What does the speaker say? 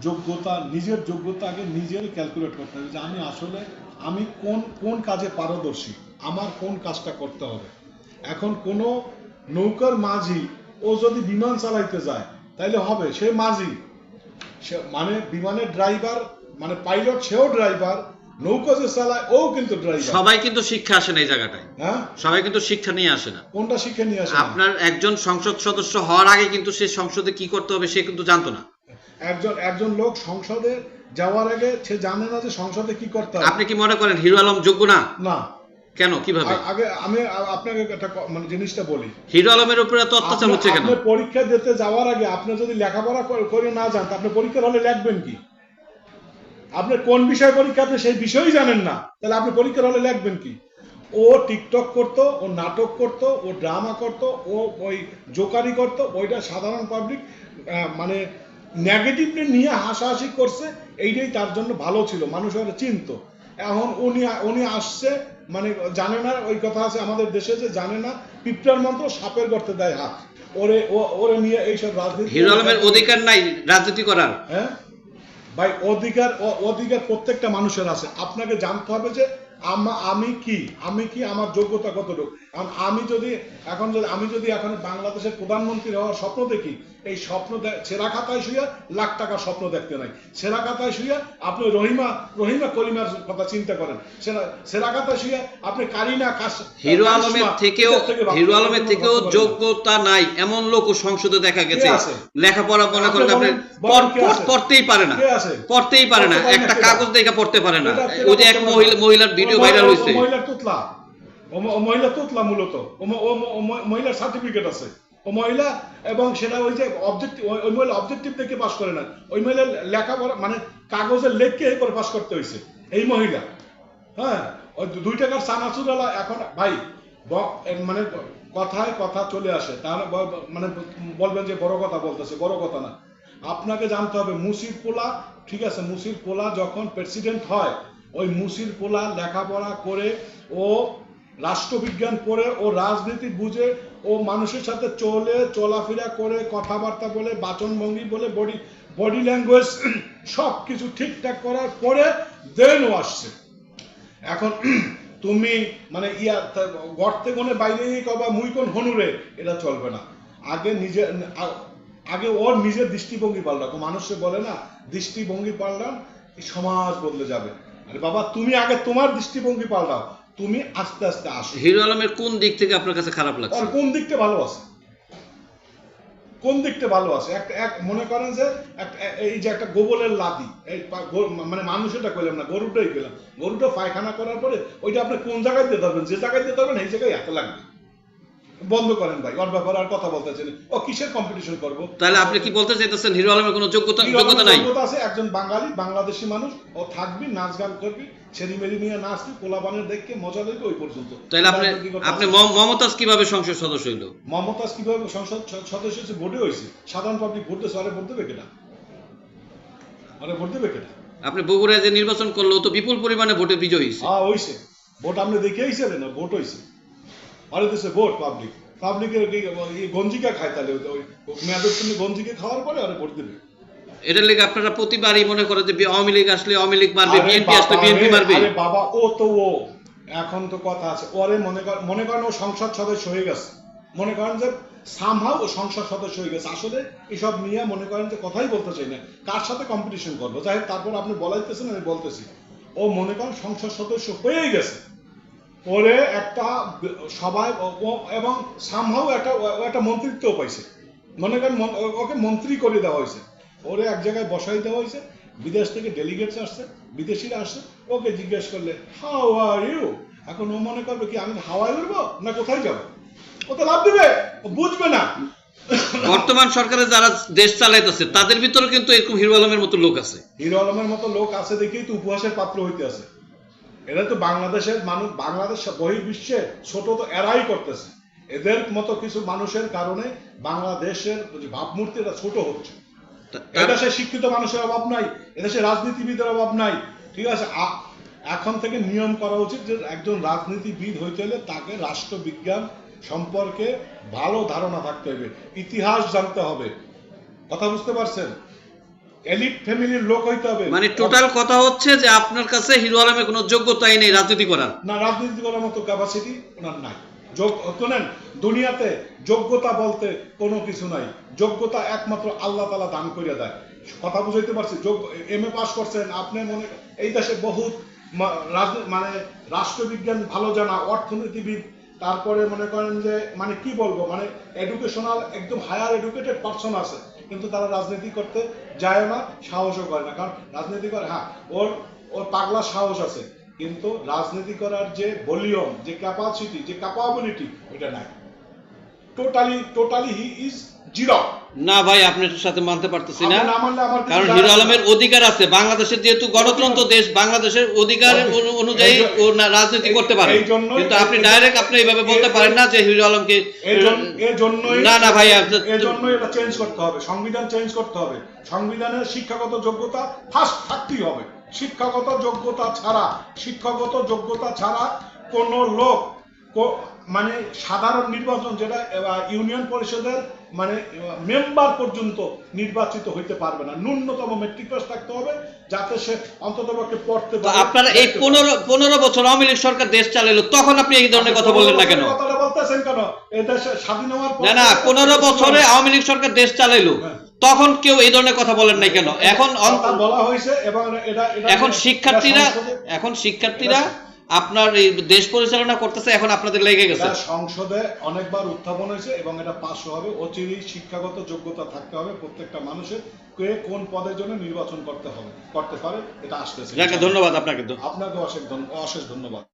যোগ্যতা নিজের যোগ্যতা আগে নিজের ক্যালকুলেট করতে হবে যে আমি আসলে আমি কোন কোন কাজে পারদর্শী আমার কোন কাজটা করতে হবে। এখন কোনো নৌকার মাঝি ও যদি বিমান চালাইতে যায় তাইলে হবে সে মাঝি। সে মানে বিমানের ড্রাইভার মানে পাইলট সেও ড্রাইভার নৌকা যে চালায় ও কিন্তু ড্রাইভার সবাই কিন্তু শিক্ষা আসে না এই জায়গাটায়। হ্যাঁ? সবাই কিন্তু শিক্ষা নিয়ে আসে না। কোনটা শিক্ষা নিয়ে আসে আপনার একজন সংসদ সদস্য হওয়ার আগে কিন্তু সে সংসদে কি করতে হবে সে কিন্তু জানতো না। একজন একজন লোক সংসদে যাওয়ার আগে সে জানে না যে সংসদে কি করতে হবে। আপনি কি মনে করেন হিরো আলম যোগ্য না? না। কেন? কীভাবে? আগে আমি আপনাকে একটা মানে জিনিসটা বলি। হিরো আলমের উপরে এত অত্যাচার হচ্ছে কেন? আপনি পরীক্ষা দিতে যাওয়ার আগে আপনি যদি লেখাপড়া করে- না যান তা আপনি পরীক্ষার হলে লিখবেন কি? আপনি কোন বিষয় পরীক্ষা আপনি সেই বিষয়ই জানেন না। তাহলে আপনি পরীক্ষার হলে লিখবেন কি? ও টিকটক করতো ও নাটক করতো ও ড্রামা করতো ও ওই জোকারি করতো ওইটা সাধারণ পাবলিক মানে নেগেটিভলি নিয়ে হাসাহাসি করছে এইটাই তার জন্য ভালো ছিল মানুষ ওরা চিনত। এখন উনি উনি আসছে মানে জানে না ওই কথা আছে আমাদের দেশে যে জানে না পিঁপড়ার মন্ত্র সাপের গর্তে দেয় হাত। ওরে ওরে নিয়ে এইসব রাজনীতি হিরো আলমের অধিকার নাই রাজনীতি করার। হ্যাঁ? ভাই অধিকার অধিকার প্রত্যেকটা মানুষের আছে। আপনাকে জানতে হবে যে আমা- আমি কি? আমি কি আমার যোগ্যতা কতটুকু? কারণ আমি যদি এখন যদি আমি যদি এখন বাংলাদেশের প্রধানমন্ত্রী হওয়ার স্বপ্ন দেখি এই স্বপ্ন ছেঁড়া খাতায় শুয়ে লাখ টাকার স্বপ্ন দেখতে নাই। ছেঁড়া খাতায় শুয়ে আপনি রহিমা রহিমা করিমার কথা চিন্তা করেন। ছেঁড়া খাতায় শুয়ে আপনি কারিনা কাশ হিরো আলমের থেকেও হিরো আলমের থেকেও। যোগ্যতা নাই। এমন লোক সংসদে দেখা গেছে। লেখাপড়া মনে করেন আপনি? পড়তেই পারে না। পড়তেই পারে না। একটা কাগজ দেখে পড়তে পারে না। ওই যে এক মহিলা মহিলার ভিডিও ভাইরাল মহিলা- হয়েছে মহিলার তুতলা। ও মহিলা তুতলা মূলত। ও মহিলার সার্টিফিকেট আছে। মহিলা এবং সেটা ওই যে অবজেক্টিভ ওই মহিলা অবজেক্টিভ দেখে পাস করে না ওই মহিলা লেখাপড়া মানে কাগজে লেখকে করে পাস করতে হয়েছে এই মহিলা। হ্যাঁ? ওই দুই টাকার চানাচুরালা এখন ভাই মানে কথায় কথা চলে আসে। ব- মানে বলবেন যে বড় কথা বলতেছে, বড় কথা না। আপনাকে জানতে হবে, মুসির পোলা, ঠিক আছে, মুসির পোলা যখন প্রেসিডেন্ট হয়, ওই মুসির পোলা লেখাপড়া করে ও রাষ্ট্রবিজ্ঞান পড়ে ও রাজনীতি বুঝে ও মানুষের সাথে চলে, চলাফেরা করে, কথাবার্তা বলে, বাচনভঙ্গি বলে বডি বডি ল্যাঙ্গুয়েজ সব কিছু ঠিকঠাক করার পরে দেন ও আসছে। এখন তুমি মানে ইয়া গর্তে কোনে বাইরে কবা, মুই কোন হনুরে এটা চলবে না। আগে নিজে আগে ওর নিজের দৃষ্টিভঙ্গি পাল্টাও। মানুষে বলে না, দৃষ্টিভঙ্গি পাল্টান, সমাজ বদলে যাবে। আরে বাবা, তুমি আগে তোমার দৃষ্টিভঙ্গি পাল্টাও। তুমি আস্তে আস্তে আসো। হিরো আলমের কোন দিক থেকে আপনার কাছে খারাপ লাগছে? আর কোন দিকটা ভালো আছে কোন দিকটা ভালো আছে একটা এক মনে করেন যে একটা এই যে একটা গোবলের লাদি এই মানে মানুষটা কইলাম না গরুটাই কইলাম। গরুটা পায়খানা করার পরে ওইটা আপনি কোন জায়গায় দিতে পারবেন? যে জায়গায় দিতে পারবেন সেই জায়গায় এত লাগবে। বন্ধ করেন ভাই ওর ব্যাপারে আর কথা বলতেছেন ও কিসের কম্পিটিশন করব? তাহলে আপনি কি বলতে চাইতেছেন হিরো আলমের কোনো যোগ্যতা যোগ্যতা নাই? যোগ্যতা আছে একজন বাঙালি বাংলাদেশি মানুষ ও থাকবি নাচ গান করবি ছেড়ি মেরি নিয়ে নাচবি পোলাবানের দেখকে মজা দেখবি ওই পর্যন্ত। তাহলে আপনি আপনি মমতাজ কীভাবে সংসদ সদস্য হইল? মমতাজ কীভাবে সংসদ সদস্য হয়েছে? ভোটে হয়েছে। সাধারণ পাবলিক ভোট আরে ভোট দেবে কেটা? আরে ভোট দেবে কেটা? আপনি বগুড়ায় যে নির্বাচন করল তো বিপুল পরিমাণে ভোটে বিজয়ী হয়েছে। হ্যাঁ হইছে। ভোট আপনি দেখে আইছিলেন না? ভোট হয়েছে দেশে ভোট পাবলিক পাবলিকের গঞ্জিকা খায় তাহলে? মেয়াদের তুমি গঞ্জিকে খাওয়ার পরে আরে ভোট দেবে। এটার লেগে আপনারা প্রতিবারই মনে করে যে আওয়ামী লীগ আসলে আওয়ামী লীগ মারবে বিএনপি আসলে বিএনপি মারবে। আরে বাবা ও তো ও। এখন তো কথা আছে। ওরে মনে কর মনে করেন ও সংসদ সদস্য হয়ে গেছে। মনে করেন যে সামহাও ও সংসদ সদস্য হয়ে গেছে। আসলে এসব নিয়ে মনে করেন যে কথাই বলতে চাই না। কার সাথে কম্পিটিশন করব? যাই তারপর আপনি বলাইতেছেন আমি বলতেছি। ও মনে করেন সংসদ সদস্য হয়েই গেছে। ওরে একটা সবাই এবং সামহাও একটা একটা মন্ত্রিত্ব পাইছে। মনে করেন ওকে মন্ত্রী করে দেওয়া হয়েছে। ওরে এক জায়গায় বসাই দেওয়া হয়েছে বিদেশ থেকে ডেলিগেটস আসছে বিদেশিরা আসছে ওকে জিজ্ঞেস করলে হাউ আর ইউ এখন ও মনে করবে কি আমি হাওয়ায় উঠবো না কোথায় যাব? ও তো লাভ দিবে ও বুঝবে না। বর্তমান সরকারে যারা দেশ চালাইতেছে তাদের ভিতরে কিন্তু এরকম হিরো আলমের মতো লোক আছে। হিরো আলমের মতো লোক আছে দেখেই তো উপহাসের পাত্র হইতে আছে। এরা তো বাংলাদেশের মানুষ বাংলাদেশ বহির্বিশ্বে ছোট তো এরাই করতেছে। এদের মতো কিছু মানুষের কারণে বাংলাদেশের ভাবমূর্তি এটা ছোট হচ্ছে। এদেশে শিক্ষিত মানুষের অভাব নাই এদেশে রাজনীতিবিদের অভাব নাই। ঠিক আছে এখন থেকে নিয়ম করা উচিত যে একজন রাজনীতিবিদ হইতে হলে তাকে রাষ্ট্রবিজ্ঞান সম্পর্কে ভালো ধারণা থাকতে হবে ইতিহাস জানতে হবে। কথা বুঝতে পারছেন? এলিট ফ্যামিলির লোক হইতে হবে। মানে টোটাল কথা হচ্ছে যে আপনার কাছে হিরো আলমের কোনো যোগ্যতাই নেই রাজনীতি করার। না রাজনীতি করার মতো ক্যাপাসিটি ওনার নাই। শোনেন দুনিয়াতে যোগ্যতা বলতে কোনো কিছু নাই। যোগ্যতা একমাত্র আল্লাহ তালা দান করে দেয়। কথা বুঝাইতে পারছি? এম এ পাস করছেন আপনি মনে এই দেশে বহুত মানে রাষ্ট্রবিজ্ঞান ভালো জানা অর্থনীতিবিদ তারপরে মনে করেন যে মানে কি বলব? মানে এডুকেশনাল একদম হায়ার এডুকেটেড পার্সন আছে। কিন্তু তারা রাজনীতি করতে যায় না, সাহসও করে না। কারণ রাজনীতি করে হ্যাঁ ওর ওর পাগলা সাহস আছে, কিন্তু রাজনীতি করার যে ভলিউম, যে ক্যাপাসিটি যে ক্যাপাবিলিটি এটা নাই। Totally totally he is zero না ভাই আপনার সাথে মানতে পারতেছি না। কারণ হিরো আলমের অধিকার আছে। বাংলাদেশের যেহেতু গণতন্ত্র দেশ বাংলাদেশের অধিকার অনুযায়ী ও রাজনীতি করতে পারে। কিন্তু আপনি ডাইরেক্ট আপনি এইভাবে বলতে পারেন না যে হিরো আলমকে না না ভাই এটা চেঞ্জ করতে হবে। সংবিধান চেঞ্জ করতে হবে। সংবিধানের শিক্ষাগত যোগ্যতা ফার্স্ট থাকতেই হবে। শিক্ষাগত যোগ্যতা ছাড়া শিক্ষাগত যোগ্যতা ছাড়া কোন লোক মানে সাধারণ নির্বাচন যেটা ইউনিয়ন পরিষদের মানে মেম্বার পর্যন্ত নির্বাচিত হইতে পারবে না। ন্যূনতম মেট্রিক পাস থাকতে হবে যাতে সে অন্তত পক্ষে পড়তে পারে। আপনারা এই পনেরো পনেরো বছর আওয়ামী লীগ সরকার দেশ চালাইলো তখন আপনি এই ধরনের কথা বললেন না কেন? কথাটা বলতেছেন কেন? স্বাধীন হওয়ার না না পনেরো বছরে আওয়ামী লীগ সরকার দেশ চালাইলো হ্যাঁ। তখন কেউ এই ধরনের কথা বলেন নাই কেন? এখন বলা হয়েছে এবং এখন শিক্ষার্থীরা এখন শিক্ষার্থীরা আপনার এই দেশ পরিচালনা করতেছে এখন আপনাদের লেগে গেছে। সংসদে অনেকবার উত্থাপন হয়েছে এবং এটা পাশ হবে। অচিরেই শিক্ষাগত যোগ্যতা থাকতে হবে প্রত্যেকটা মানুষের। কে কোন পদের জন্য নির্বাচন করতে হবে করতে পারে এটা আসতেছে। ধন্যবাদ আপনাকে আপনাকে অশেষ অশেষ ধন্যবাদ।